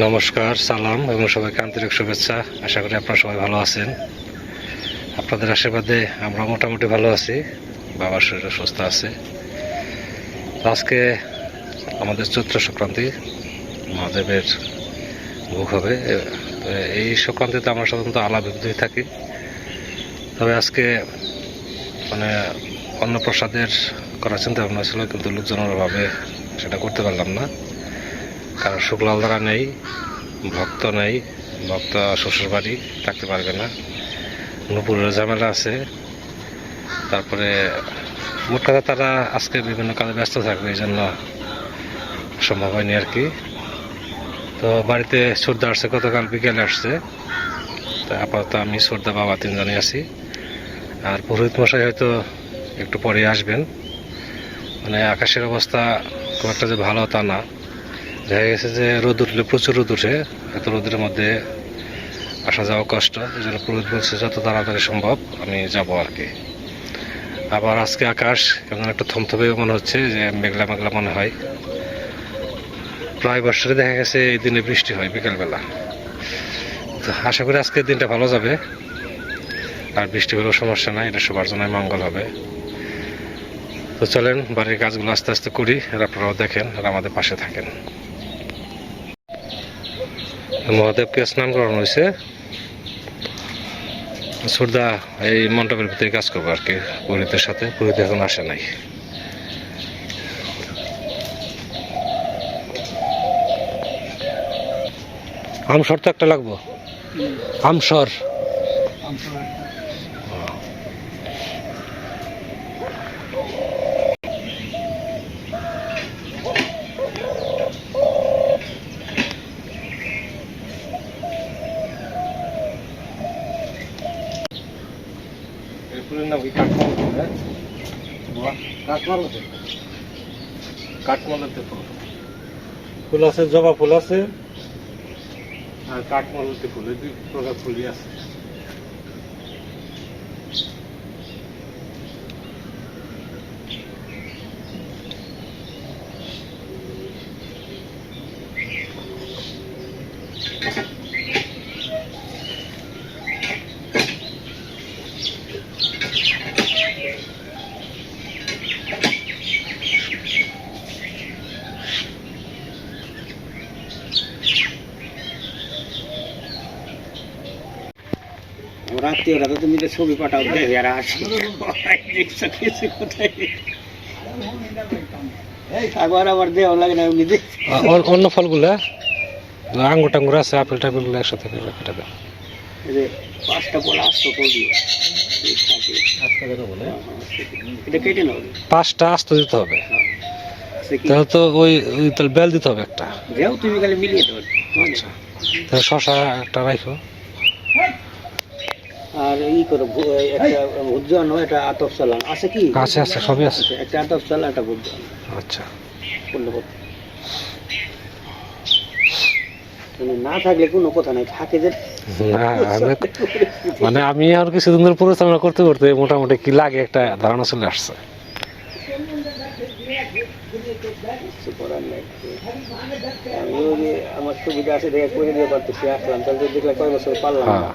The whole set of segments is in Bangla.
নমস্কার, সালাম এবং সবাইকে আন্তরিক শুভেচ্ছা। আশা করি আপনারা সবাই ভালো আছেন। আপনাদের আশীর্বাদে আমরা মোটামুটি ভালো আছি। বাবার শরীর সুস্থ আছে। আজকে আমাদের চৈত্র সংক্রান্তি, মহাদেবের ভোগ হবে। এই সংক্রান্তিতে আমরা সাধারণত আলাপ হয়ে থাকি। তবে আজকে মানে অন্নপ্রসাদের করার চিন্তা ভাবনা ছিল, কিন্তু লোকজনের অভাবে সেটা করতে পারলাম না। কারণ শুক্লাল দ্বারা নেই, ভক্ত নেই, ভক্ত শ্বশুর বাড়ি থাকতে পারবে না। নুপুরের ঝামেলা আছে। তারপরে মোট কথা তারা আজকে বিভিন্ন কাজে ব্যস্ত থাকবে এই জন্য সম্ভব হয়নি আর কি। তো বাড়িতে সর্দা আসছে, গতকাল বিকেলে আসছে। তো আপাতত আমি সর্দা বাবা তিনজনই আছি। আর পুরোহিত মশাই হয়তো একটু পরে আসবেন। মানে আকাশের অবস্থা খুব একটা যে ভালো তা না। দেখা গেছে যে রোদ উঠলে প্রচুর রোদ উঠে, এত রোদের মধ্যে আসা যাওয়া কষ্ট, এই জন্য বলছে যত তাড়াতাড়ি সম্ভব আমি যাব আর কি। আবার আজকে আকাশ কেমন একটা থমথমে মনে হচ্ছে যে মেঘলা মেঘলা মনে হয়। প্রায় বছরে দেখা গেছে এই দিনে বৃষ্টি হয় বিকেলবেলা। তো আশা করি আজকের দিনটা ভালো যাবে। আর বৃষ্টি হলেও সমস্যা নাই, এটা সবার জন্য মঙ্গল হবে। তো চলেন, বাড়ির কাজগুলো আস্তে আস্তে করি, আর আপনারাও দেখেন, আর আমাদের পাশে থাকেন। মহাদেবকে স্নান করানো হয়েছে। সুরদা এই মণ্ডপের ভিতরে কাজ করব আর কি পুরীতের সাথে। পুরীতে এখন আসে নাই। আমসর তো একটা লাগবো। আমসর। ফুলের ফুল। ফুল আছে জবা ফুল আছে। আর কাঠমালতে ফুল এই দুই প্রকার ফুলই আছে ওর আত্মীয়রা তো তুমি তো ছবি পাঠাও আর আসি। কিছু কোথায় একবার আবার দেওয়া লাগে না এমনি অন্য- ফলগুলা? আঙ্গুর টাঙ্গুর আছে আপেল টাপেলগুলো একসাথে কেটে দেয় পাঁচটা আসতো দিতে হবে। তাহলে তো ওই ওই তাহলে বেল দিতে হবে একটা। তুমি মিলিয়ে দাও। আচ্ছা। তাহলে শশা একটা রাখো আর ই করো একটা আতপ চালান আছে কি? আছে আছে সবই আছে। একটা আতপ একটা আচ্ছা। মানে না থাকলে কোনো কথা নাই থাকে যে মানে আমি আর কিছুদিন ধরে পরিচালনা করতে করতে মোটামুটি কি লাগে একটা ধারণা চলে আসছে। আমার সুবিধা আছে দেখে করে দিয়ে পারতেছি আসলাম। তাহলে দেখলে কয় বছর পারলাম হ্যাঁ।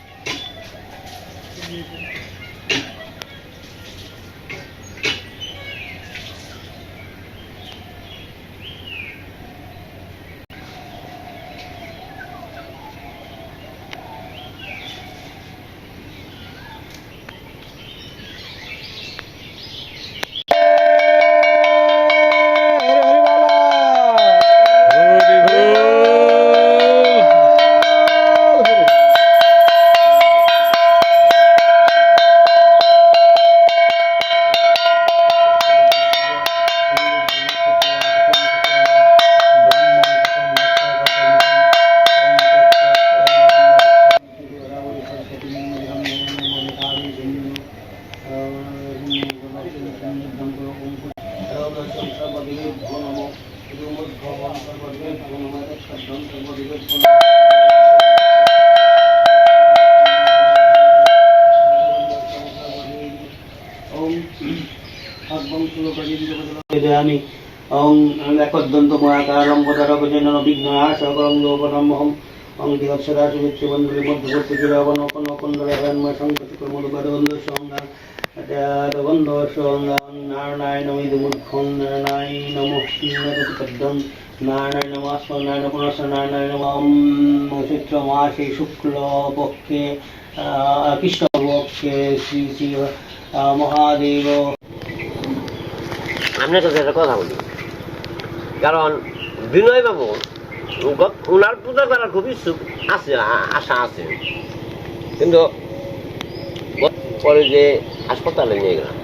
Jesus. ওং একদন্ত মহাকারম পদারকজেন বিঘ্নাশ সকলং দিগৎসদা শুভেচ্ছু বন্ধুরে মধ্যবর্তী হরন্ময় সংকট বন্ধু নারায়ণ নারায়ণ নারায়ণ নারায়ণ মাসে শুক্ল পক্ষে কৃষ্ণ পক্ষে শ্রী শ্রী মহাদেব আপনার কাছে একটা কথা বলি। কারণ বিনয় বাবু ওনার পূজা করার খুব ইচ্ছুক আছে আশা আছে। কিন্তু পরে যে হাসপাতালে নিয়ে গেলাম,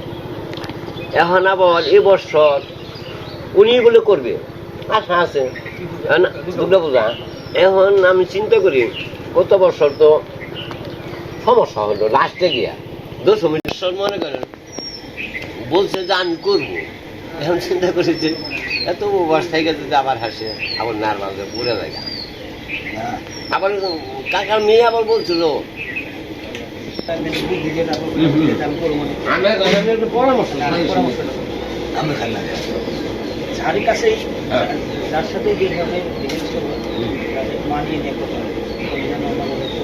এখন আবার এবছর উনি বলে করবে। আশা আছে। দুর্গা পূজা এখন আমি চিন্তা করি, গত বছর তো সমস্যা হলো, লাস্টে গিয়া দশমী মনে করেন, বলছে যে আমি করব। এখন চিন্তা করি যে এত বয়স থেকে যদি আবার হাসে আবার নার্ভাস পুরে লাগে আবার কাকার মেয়ে আবার বলছিল আমি আমি একটু পরামর্শ ঝাড়ির কাছে যার সাথে যে ধরনের বিহেভ করব মানিয়ে নিয়ে করতে হবে ওই জন্য আমার মনে হচ্ছে,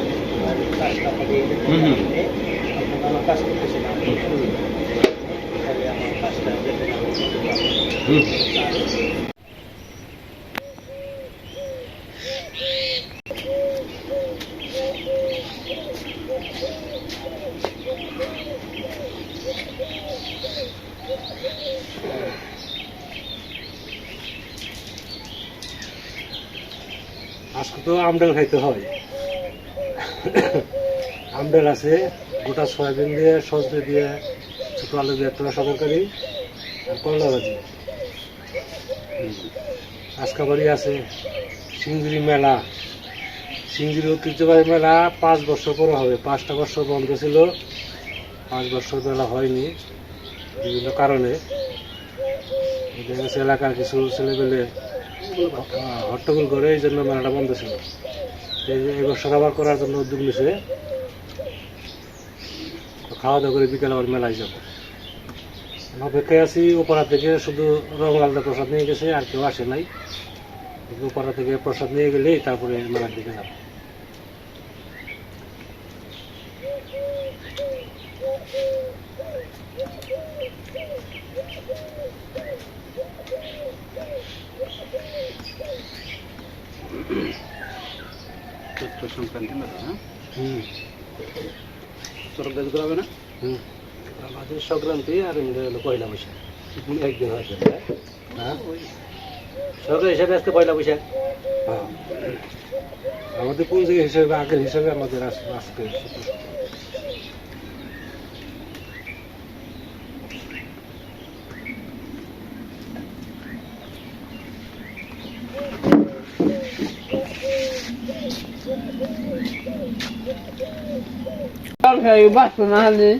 আর কাজটা হবে এই যে আপনারা আমার কাজ করতেছেন আমি শুরু তাহলে আমার কাজটা দেখে আমি করতে পারব। আজকে তো আমডাল খাইতে হয় আমডাল আছে, গোটা সয়াবিন দিয়ে, সজনে দিয়ে, ছোট আলু দিয়ে রসা তরকারি, আর করলা ভাজি। আজকে বাড়ি আছে সিংজুরি মেলা। সিংজুরি ঐতিহ্যবাহী মেলা পাঁচ বছর পরে হবে। পাঁচটা বছর বন্ধ ছিল, পাঁচ বছর মেলা হয়নি বিভিন্ন কারণে। এলাকার কিছু ছেলেপেলে হট্টগোল করে, এই জন্য মেলাটা বন্ধ ছিল। এই যে এবছর আবার করার জন্য উদ্যোগ নিছে। খাওয়া দাওয়া করে বিকেল আবার মেলায় যাব। অপেক্ষায় আছি ওপাড়া থেকে শুধু রং আলাদা প্রসাদ নিয়ে গেছে আর কেউ আসে নাই। ওপাড়া থেকে প্রসাদ নিয়ে গেলেই তারপরে মেলার দিকে যাব। সংক্রান্তি মেলা হ্যাঁ হুম। চরক গাছ করাবে না? হুম। আমাদের সংক্রান্তি আর পয়লা বৈশাখ। একদিন হয়েছে হ্যাঁ? সরকার হিসাবে আজকে পয়লা বৈশাখ। হ্যাঁ। আমাদের পঞ্জিকা হিসাবে আগের হিসাবে আমাদের আজ- আজকে। তরকারি বাসন আনি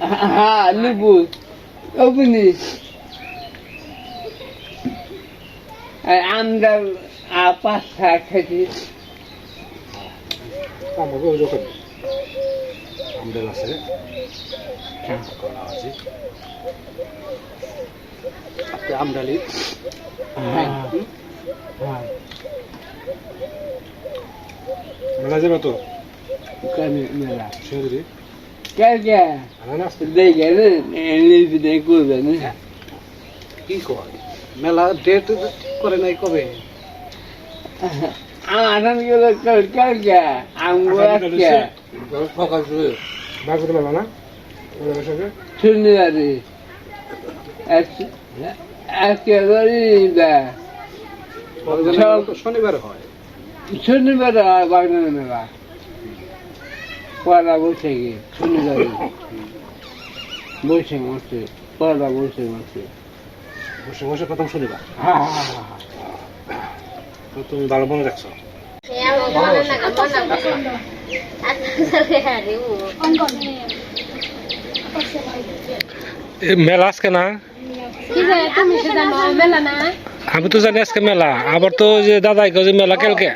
হ্যাঁ নুপুর ওপনি আমরা পাঁচ থাক খাইছি আমাকে ওই যখন আমডেল আছে কলা আছে আপনি আমডালি মেলা যাবে তো কানি মেলা শিউরি কে কে আনান আসতে দেখে লিপি করবে না কি কয় মেলা ডেট করে নাই কবে আমার গেল কালকে আঙ্গুর আজকে সকাল শুরু বাগুর মেলা না ওদের বৈশাখে শনিবারে রবিবার শনিবার হয় শনিবার মেলা পয়লা বৈশাখে শনিবারে। বৈশাখ মাসে পয়লা বৈশাখ মাসে। বসে বসে প্রথম শনিবার? হ্যাঁ হ্যাঁ হ্যাঁ। তো তুমি ভালো মনে রাখছো? এ মেলা আজকে না? আমি তো জানি আজকে মেলা আবার তো যে দাদাই যে মেলা কালকে।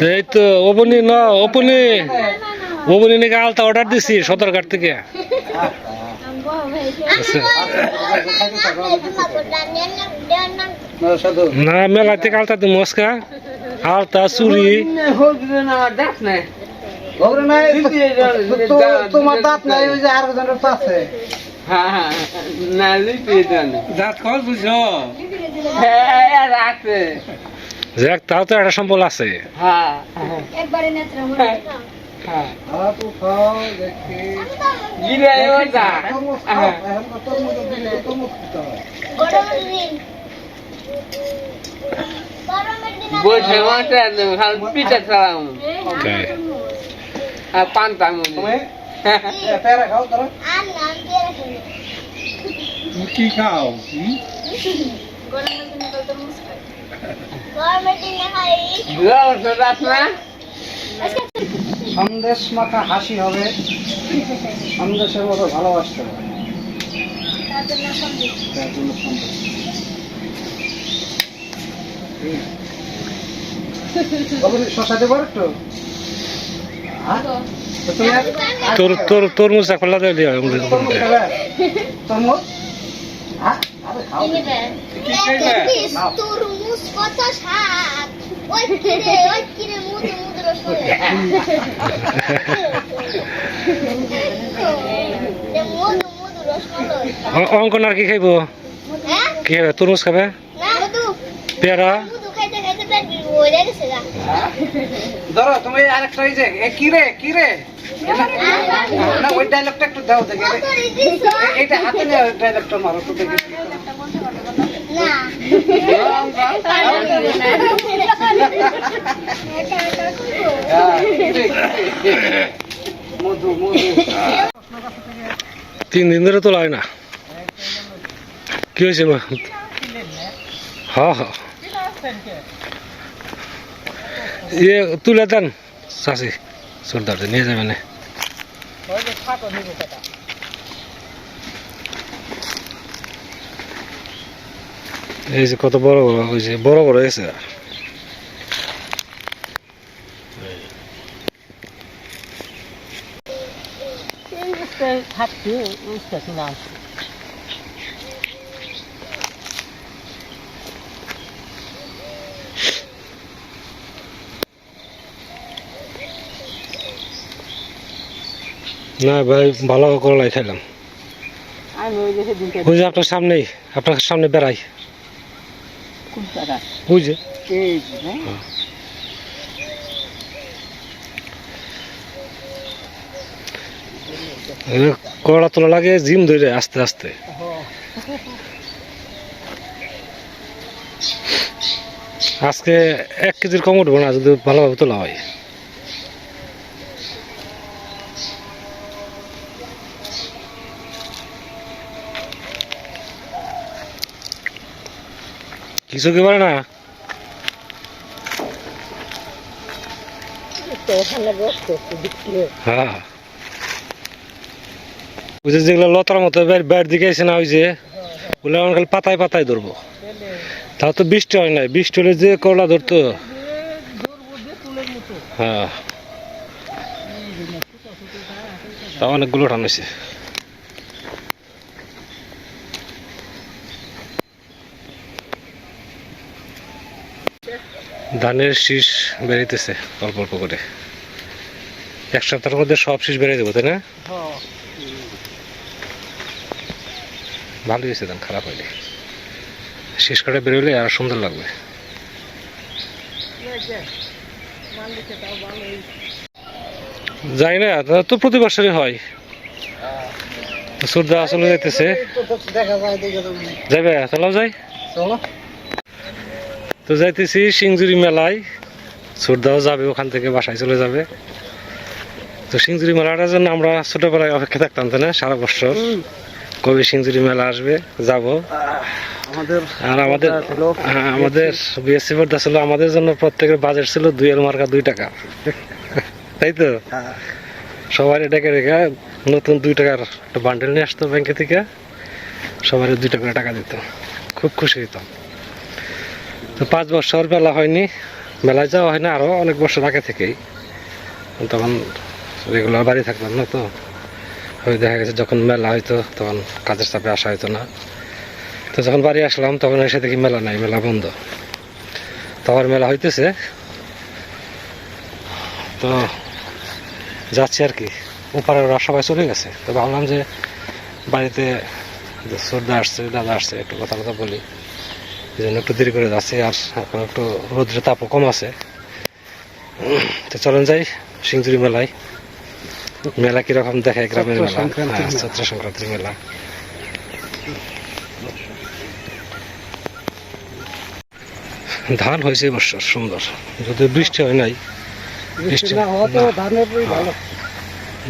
তো এই তো ওপনি ন ওপনি ওপনি নাকি আলতা অর্ডার দিছি সদরঘাট থেকে। আচ্ছা। না মেলা থেকে আলতা দিম মস্কা আলতা চুরি। হোক না দেখ না। ওরে নাই তোমার দাঁত নাই ওই যে আর জনের আছে। হ্যাঁ হ্যাঁ হ্যাঁ যাক তাও তো একটা সম্বল আছে। হ্যাঁ। হ্যাঁ। হয় বসে মাঠে পিঠা পান্তা মনে পেয়ারা খাও? তারা কি খাও সন্দেশ মাখা হাসি হবে। সন্দেশের মতো ভালোবাসতে হবে। শসা দেবো একটু? তোর তোর তরমুজ দিয়ে? হ্যাঁ? তরমুজ অঙ্কন আর কি খাইবো? হ্যাঁ? কি খাবে তরমুজ খাবে? না। পেয়ারা? ভরে গেছে ধরো তুমি আরেকটা এই যে এ, কি রে কি রে? না ওই ডায়লগটা একটু দাও দেখে। এইটা হাতে নিয়ে ডায়লগটা মারো তো দেখি। তিন দিন ধরে তোলা হয় না। কি হয়েছে মা? হ্যাঁ হ্যাঁ ইয়ে তুলে দেন। চাষি সর্দার নিয়ে যাবে না। এই যে কত বড় বড় হয়েছে বড় বড় হয়েছে। না ভাই ভালো করলাই খাইলাম ওই যে আপনার সামনেই আপনার সামনে বেড়াই। ওই যে। কড়া তোলা লাগে জিম ধরে আস্তে আস্তে। আজকে এক কেজির কম উঠবো না যদি ভালোভাবে তোলা হয়। কিছু কি বলে না? হ্যাঁ। লতার মতো বের দিকে না ওই যে খালি পাতায় পাতায় ধরবো। তো বৃষ্টি হয় বৃষ্টি হলে যে করলা ধরতো। হ্যাঁ। তাও অনেকগুলো টানেছে ধানের শীষ বেরিতেছে অল্প অল্প করে। এক সপ্তাহের মধ্যে সব শীষ বেরিয়ে দেবো তাই না? ভালো হয়েছে ধান খারাপ হয়নি। শেষ কাটা বেরোলে আর সুন্দর লাগবে। যাই না তা তো প্রতি বছরই হয়। সূর্য আসলে যাইতেছে। যাবে চলাও যাই। চলো। তো যাইতেছি সিংজুরি মেলায়। সুরদাও যাবে ওখান থেকে বাসায় চলে যাবে। তো সিংজুরি মেলাটার জন্য আমরা ছোটবেলায় অপেক্ষা থাকতাম তাই না? সারা বছর। কবি সিংজুরি মেলা আসবে যাব। আমাদের আর আমাদের হ্যাঁ, আমাদের বিএসসি বোর্ড ছিল। আমাদের জন্য প্রত্যেকের বাজেট ছিল দুই এল মার্কা দুই টাকা। তাই তো? সবাই ডেকে রেখে নতুন দুই টাকার একটা বান্ডেল নিয়ে আসতো ব্যাংকে থেকে। সবাই দুই টাকা টাকা দিত। খুব খুশি হইতাম। তো পাঁচ বছর মেলা হয়নি, মেলায় যাওয়া হয় না আরও অনেক বছর আগে থেকেই। তখন রেগুলার বাড়ি থাকতাম না তো। দেখা গেছে যখন মেলা হইতো, তখন কাজের চাপে আসা হইতো না। তো যখন বাড়ি আসলাম, তখন এসে দেখি মেলা নাই, মেলা বন্ধ। তখন মেলা হইতেছে। তো যাচ্ছি আর কি। ওপারে ওরা সবাই চলে গেছে। তো ভাবলাম যে বাড়িতে সর্দা আসছে, দাদা আসছে, একটু কথা কথা বলি। এই জন্য একটু দেরি করে যাচ্ছি আর এখন একটু রোদ্রের তাপও কম আছে। তো চলেন যাই সিংজুরি মেলায়। মেলা কীরকম দেখায় গ্রামের মেলা? হ্যাঁ, চৈত্র সংক্রান্তির মেলা। ধান হয়েছে এবছর সুন্দর। যদি বৃষ্টি হয় নাই বৃষ্টি না।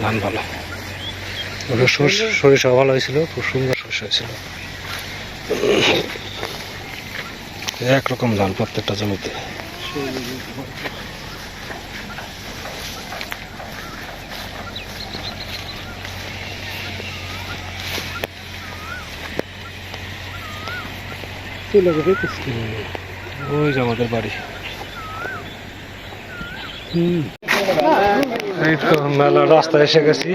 ধান ভালো। সরিষা ভালো হয়েছিল খুব সুন্দর সরিষা হয়েছিল। একরকম ধান প্রত্যেকটা জমিতে। ওই যে আমাদের বাড়ি। এই তো মেলার রাস্তায় এসে গেছি।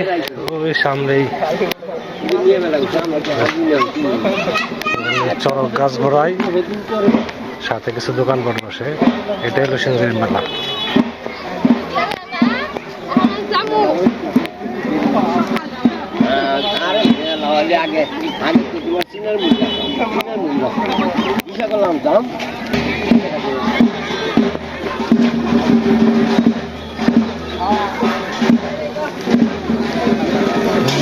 ওই সামনেই। চরক গাছ ভরাই সাথে কিছু দোকানপাট বসে। এটা হলো সিংহের মেলা।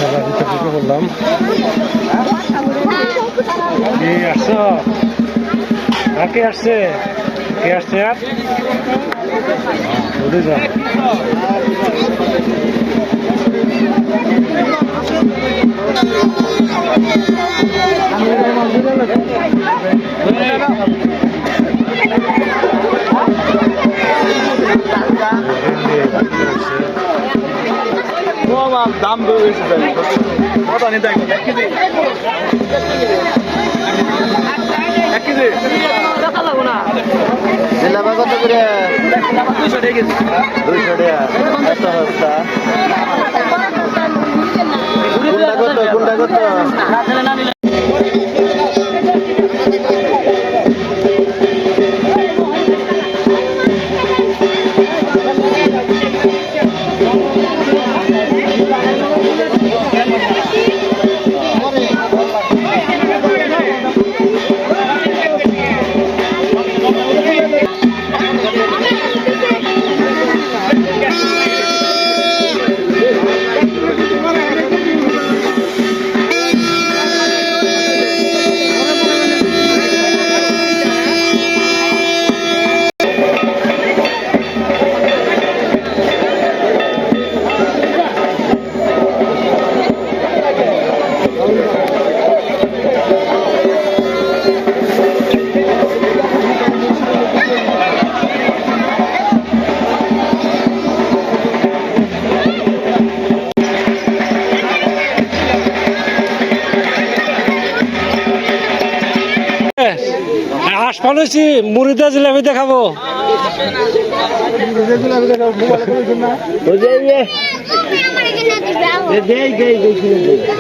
মেলা দিতে ঢুকে বললাম কে আসছো আর কে আসছে কে আসছে আর বলে যাও দাম বেড়েছে কত নিতে এক কেজি। এক কেজি। জিলাপা কত করে? দুইশো টাকা দুইশো টাকা। এত সস্তা কোনটা কত? কোনটা কত? পালছি মুড়িদা জিলাপি দেখাবো।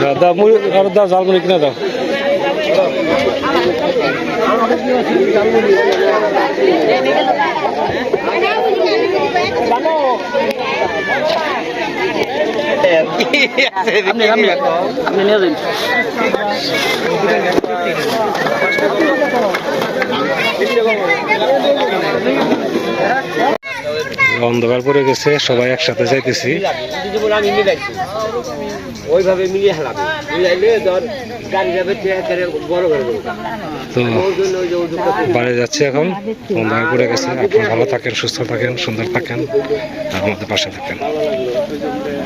দাদা মুড়ি আর দাও জাল মুড়ি কিনে দাও। আপনি আপনি আপনি নিয়ে যান অন্ধকার পড়ে গেছে সবাই একসাথে যাইতেছি। ওইভাবে মিলিয়ে মিলাইলে ধর গাড়ি যাবে বড় করে তো বাড়ি যাচ্ছি এখন অন্ধকার পড়ে গেছে। আপনারা ভালো থাকেন সুস্থ থাকেন সুন্দর থাকেন আর আমাদের পাশে থাকেন।